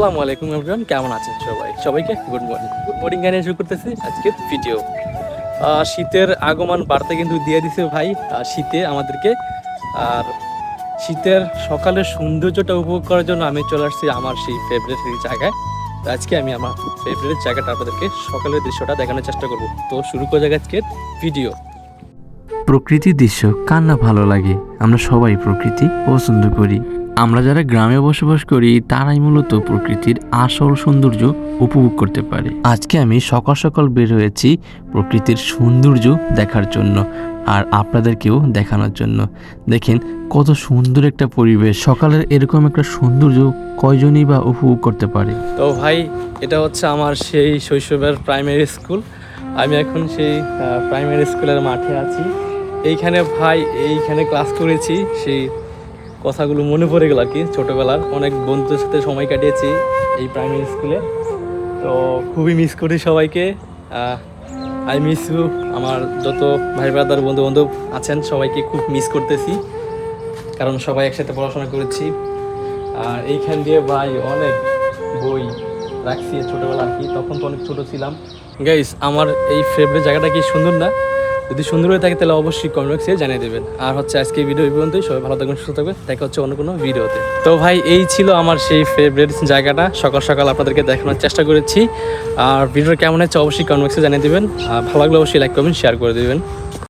আসসালামু আলাইকুম এভরিওয়ান কেমন আছেন সবাই? সবাইকে গুড মর্নিং গুড মর্নিং শুরু করতেছি আজকের ভিডিও শীতের আগমন বার্তা কিন্তু দিয়ে দিছে ভাই। শীতে আমাদেরকে, আর শীতের সকালের সৌন্দর্যটা উপভোগ করার জন্য আমি চলে আসছি আমার সেই ফেভারিট জায়গায়। তো আজকে আমি আমার ফেভারিট জায়গাটা আপনাদেরকে সকালের দৃশ্যটা দেখানোর চেষ্টা করব। তো শুরু করে যাক আজকের ভিডিও প্রকৃতির দৃশ্য, কার না ভালো লাগে? আমরা সবাই প্রকৃতি পছন্দ করি। আমরা যারা গ্রামে বসবাস করি তারাই মূলত প্রকৃতির আসল সৌন্দর্য উপভোগ করতে পারে। আজকে আমি সকাল সকাল বের হয়েছি প্রকৃতির সৌন্দর্য দেখার জন্য আর আপনাদেরকেও দেখানোর জন্য। দেখেন কত সুন্দর একটা পরিবেশ। সকালের এরকম একটা সৌন্দর্য কয়জনই বা উপভোগ করতে পারে? তো ভাই এটা হচ্ছে আমার সেই শৈশবের প্রাইমারি স্কুল আমি এখন সেই প্রাইমারি স্কুলের মাঠে আছি। এইখানে ভাই এইখানে ক্লাস করেছি সেই কথাগুলো মনে পড়ে গেল কি ছোটোবেলার। অনেক বন্ধুদের সাথে সময় কাটিয়েছি এই প্রাইমারি স্কুলে তো খুবই মিস করি সবাইকে। আই মিস ইউ আমার যত ভাই ব্রাদার বন্ধু বান্ধব আছেন, সবাইকে খুব মিস করতেছি। কারণ সবাই একসাথে পড়াশোনা করেছি। আর এইখান দিয়ে ভাই অনেক বই রাখছি ছোটোবেলা আর কি, তখন তো অনেক ছোটো ছিলাম। গাইস আমার এই ফেভারিট জায়গাটা কি সুন্দর না? যদি সুন্দর হয়ে থাকে, তাহলে অবশ্যই কমেন্ট বক্সে জানিয়ে দেবেন। আর হচ্ছে আজকে ভিডিও এই পর্যন্তই। সবাই ভালো থাকবেন, সুস্থ থাকবেন। দেখা হচ্ছে অন্য কোনো ভিডিওতে তো ভাই, এই ছিল আমার সেই ফেভারিট জায়গাটা। সকাল সকাল আপনাদেরকে দেখানোর চেষ্টা করেছি। আর ভিডিও কেমন হচ্ছে অবশ্যই কমেন্ট বক্সে জানিয়ে দেবেন। আর ভালো লাগলে অবশ্যই লাইক করবেন শেয়ার করে দেবেন।